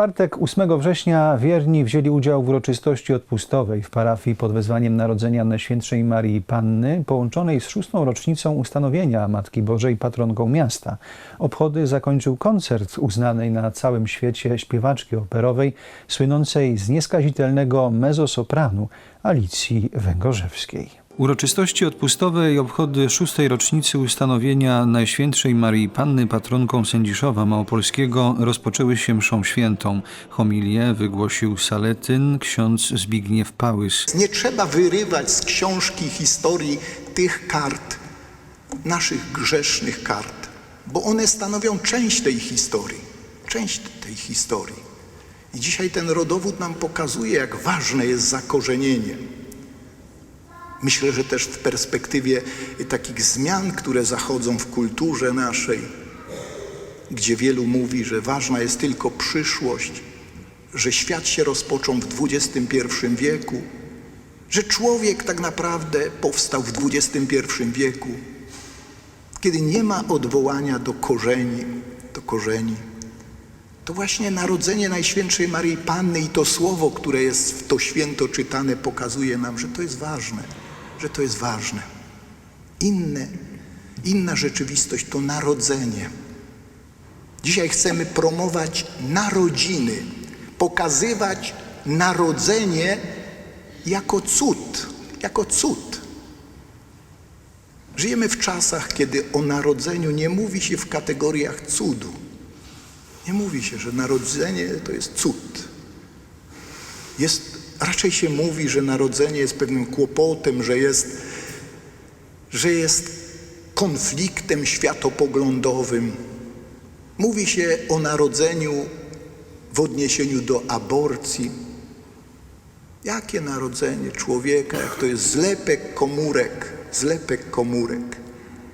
czwartek 8 września wierni wzięli udział w uroczystości odpustowej w parafii pod wezwaniem Narodzenia Najświętszej Marii Panny, połączonej z szóstą rocznicą ustanowienia Matki Bożej patronką miasta. Obchody zakończył koncert uznanej na całym świecie śpiewaczki operowej, słynącej z nieskazitelnego mezzosopranu Alicji Węgorzewskiej. Uroczystości odpustowe i obchody szóstej rocznicy ustanowienia Najświętszej Marii Panny patronką Sędziszowa Małopolskiego rozpoczęły się mszą świętą. Homilię wygłosił Saletyn ksiądz Zbigniew Pałys. Nie trzeba wyrywać z książki historii tych kart, naszych grzesznych kart, bo one stanowią część tej historii, część tej historii. I dzisiaj ten rodowód nam pokazuje, jak ważne jest zakorzenienie. Myślę, że też w perspektywie takich zmian, które zachodzą w kulturze naszej, gdzie wielu mówi, że ważna jest tylko przyszłość, że świat się rozpoczął w XXI wieku, że człowiek tak naprawdę powstał w XXI wieku, kiedy nie ma odwołania do korzeni, do korzeni. To właśnie narodzenie Najświętszej Maryi Panny i to słowo, które jest w to święto czytane, pokazuje nam, że to jest ważne, że to jest ważne. Inne, inna rzeczywistość to narodzenie. Dzisiaj chcemy promować narodziny, pokazywać narodzenie jako cud, jako cud. Żyjemy w czasach, kiedy o narodzeniu nie mówi się w kategoriach cudu. Nie mówi się, że narodzenie to jest cud. Jest, raczej się mówi, że narodzenie jest pewnym kłopotem, że jest, że jest konfliktem światopoglądowym. Mówi się o narodzeniu w odniesieniu do aborcji. Jakie narodzenie człowieka, jak to jest zlepek komórek, zlepek komórek.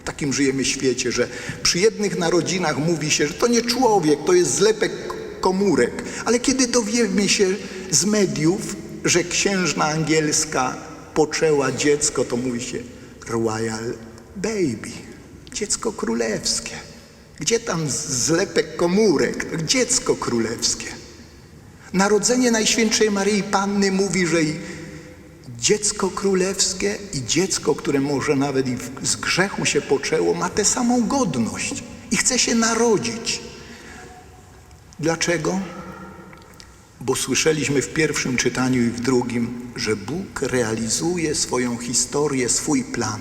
W takim żyjemy świecie, że przy jednych narodzinach mówi się, że to nie człowiek, to jest zlepek komórek. Ale kiedy dowiemy się z mediów, że księżna angielska poczęła dziecko, to mówi się royal baby, dziecko królewskie. Gdzie tam zlepek komórek? Dziecko królewskie. Narodzenie Najświętszej Maryi Panny mówi, że i dziecko królewskie i dziecko, które może nawet i z grzechu się poczęło, ma tę samą godność i chce się narodzić. Dlaczego? Bo słyszeliśmy w pierwszym czytaniu i w drugim, że Bóg realizuje swoją historię, swój plan.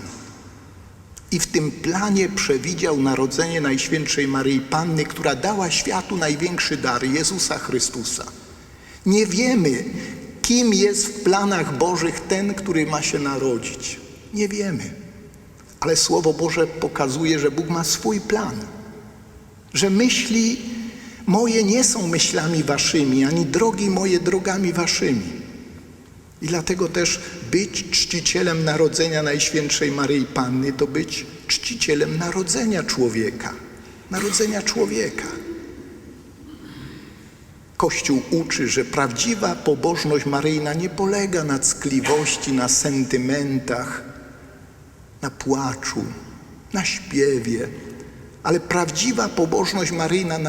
I w tym planie przewidział narodzenie Najświętszej Maryi Panny, która dała światu największy dar Jezusa Chrystusa. Nie wiemy, kim jest w planach Bożych ten, który ma się narodzić. Nie wiemy. Ale Słowo Boże pokazuje, że Bóg ma swój plan. Że myśli moje nie są myślami waszymi, ani drogi moje drogami waszymi. I dlatego też być czcicielem narodzenia Najświętszej Maryi Panny to być czcicielem narodzenia człowieka. Narodzenia człowieka. Kościół uczy, że prawdziwa pobożność maryjna nie polega na ckliwości, na sentymentach, na płaczu, na śpiewie, ale prawdziwa pobożność maryjna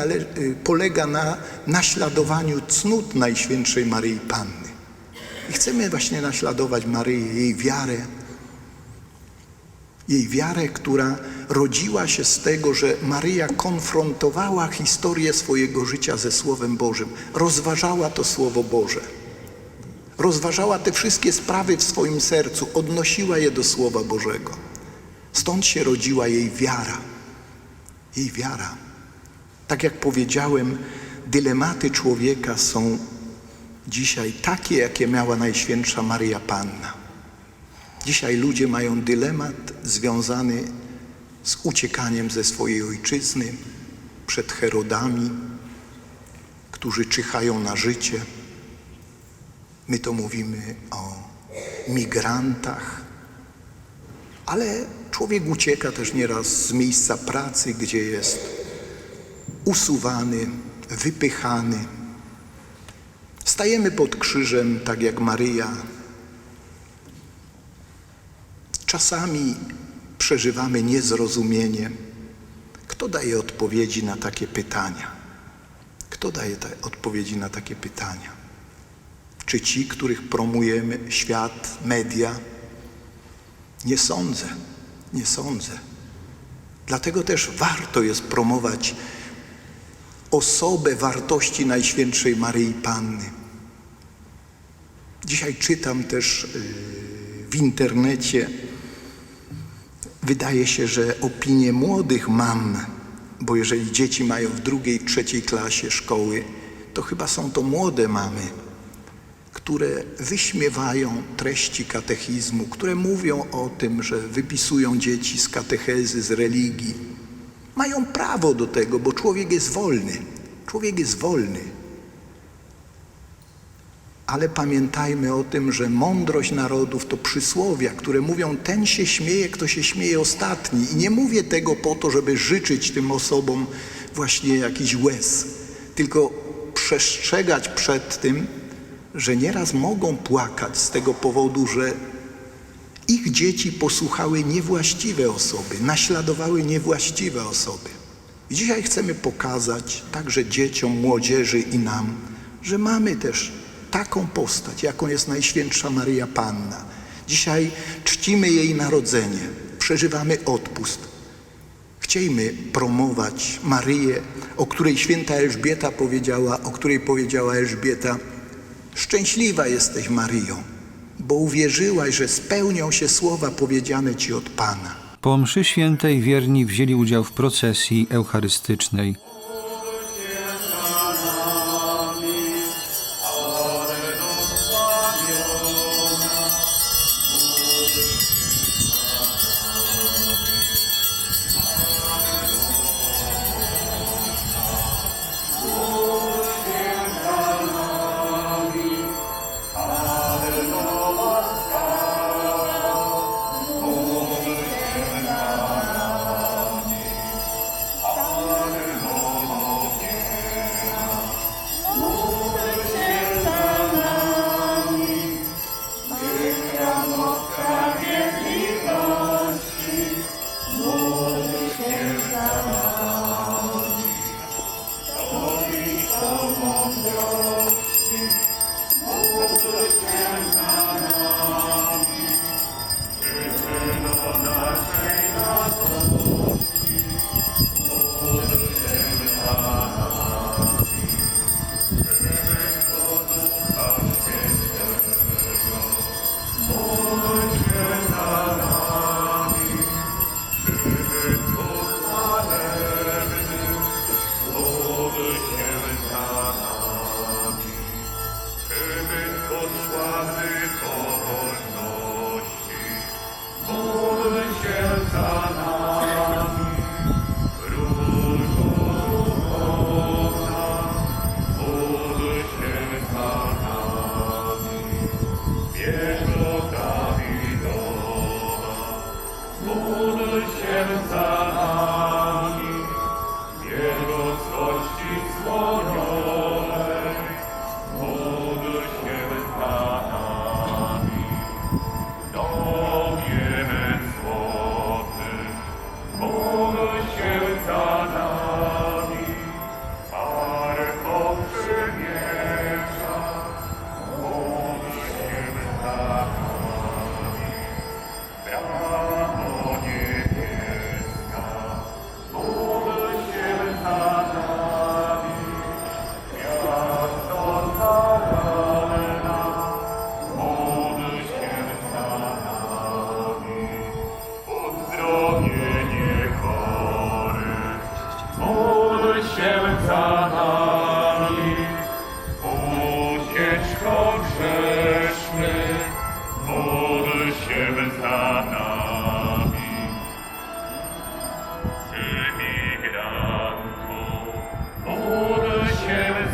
polega na naśladowaniu cnót Najświętszej Maryi Panny. I chcemy właśnie naśladować Maryję, jej wiarę, jej wiarę, która rodziła się z tego, że Maryja konfrontowała historię swojego życia ze Słowem Bożym, rozważała to Słowo Boże, rozważała te wszystkie sprawy w swoim sercu, odnosiła je do Słowa Bożego. Stąd się rodziła jej wiara. Jej wiara. Tak jak powiedziałem, dylematy człowieka są dzisiaj takie, jakie miała Najświętsza Maryja Panna. Dzisiaj ludzie mają dylemat związany z uciekaniem ze swojej ojczyzny przed Herodami, którzy czyhają na życie. My to mówimy o migrantach, ale człowiek ucieka też nieraz z miejsca pracy, gdzie jest usuwany, wypychany. Stajemy pod krzyżem, tak jak Maryja. Czasami przeżywamy niezrozumienie. Kto daje odpowiedzi na takie pytania? Kto daje te odpowiedzi na takie pytania? Czy ci, których promujemy, świat, media? Nie sądzę, nie sądzę. Dlatego też warto jest promować osobę wartości Najświętszej Maryi Panny. Dzisiaj czytam też yy, w internecie, wydaje się, że opinie młodych mam, bo jeżeli dzieci mają w drugiej, trzeciej klasie szkoły, to chyba są to młode mamy, które wyśmiewają treści katechizmu, które mówią o tym, że wypisują dzieci z katechezy, z religii. Mają prawo do tego, bo człowiek jest wolny. Człowiek jest wolny. Ale pamiętajmy o tym, że mądrość narodów to przysłowia, które mówią: ten się śmieje, kto się śmieje ostatni. I nie mówię tego po to, żeby życzyć tym osobom właśnie jakiś łez, tylko przestrzegać przed tym, że nieraz mogą płakać z tego powodu, że ich dzieci posłuchały niewłaściwe osoby, naśladowały niewłaściwe osoby. I dzisiaj chcemy pokazać także dzieciom, młodzieży i nam, że mamy też taką postać, jaką jest Najświętsza Maryja Panna. Dzisiaj czcimy jej narodzenie, przeżywamy odpust. Chciejmy promować Maryję, o której święta Elżbieta powiedziała, o której powiedziała Elżbieta, szczęśliwa jesteś Maryjo, bo uwierzyłaś, że spełnią się słowa powiedziane Ci od Pana. Po mszy świętej wierni wzięli udział w procesji eucharystycznej.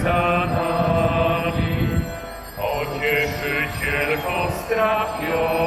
Za nami. Pocieszycielko strapionych,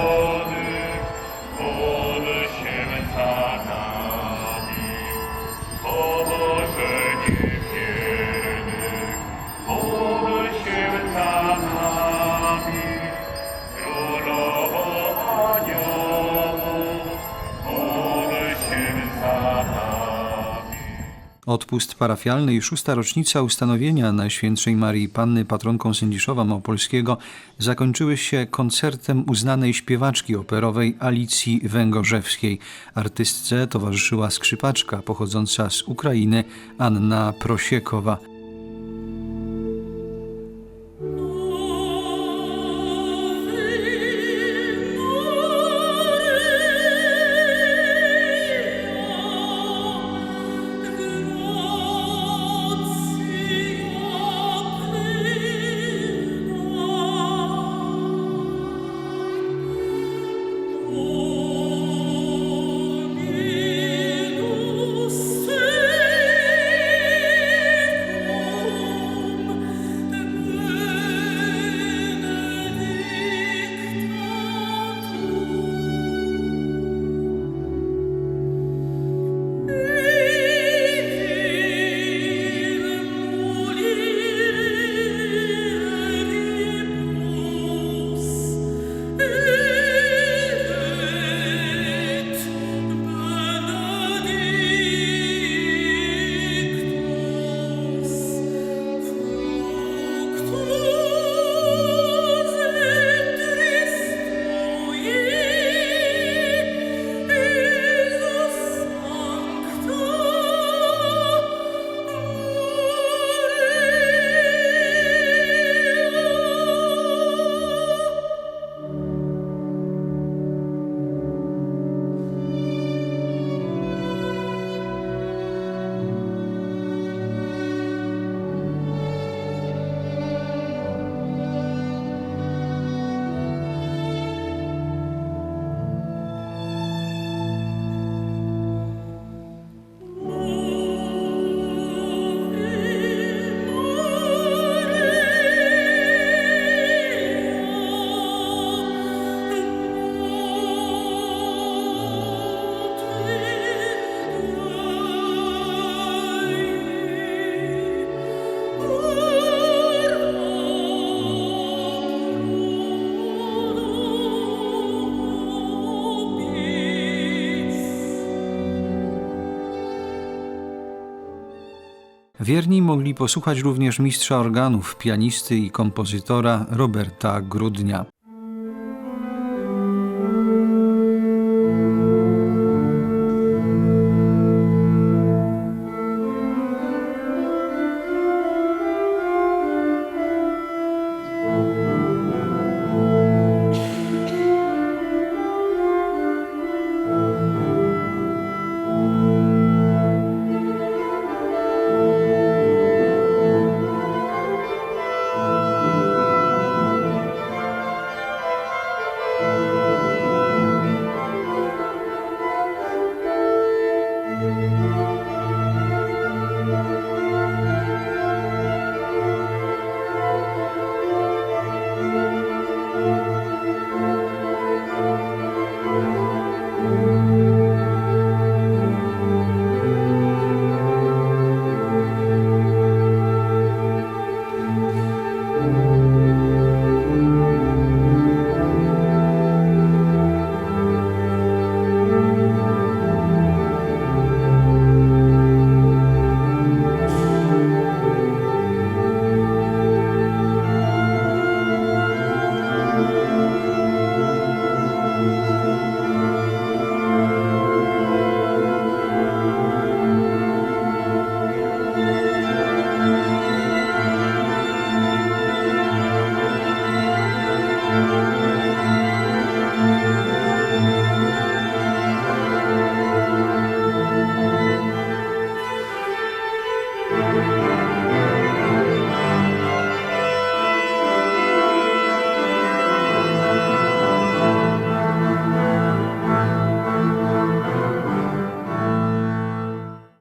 Odpust parafialny i szósta rocznica ustanowienia Najświętszej Marii Panny patronką Sędziszowa Małopolskiego zakończyły się koncertem uznanej śpiewaczki operowej Alicji Węgorzewskiej. Artystce towarzyszyła skrzypaczka pochodząca z Ukrainy Anna Prosiekowa. Wierni mogli posłuchać również mistrza organów, pianisty i kompozytora Roberta Grudnia.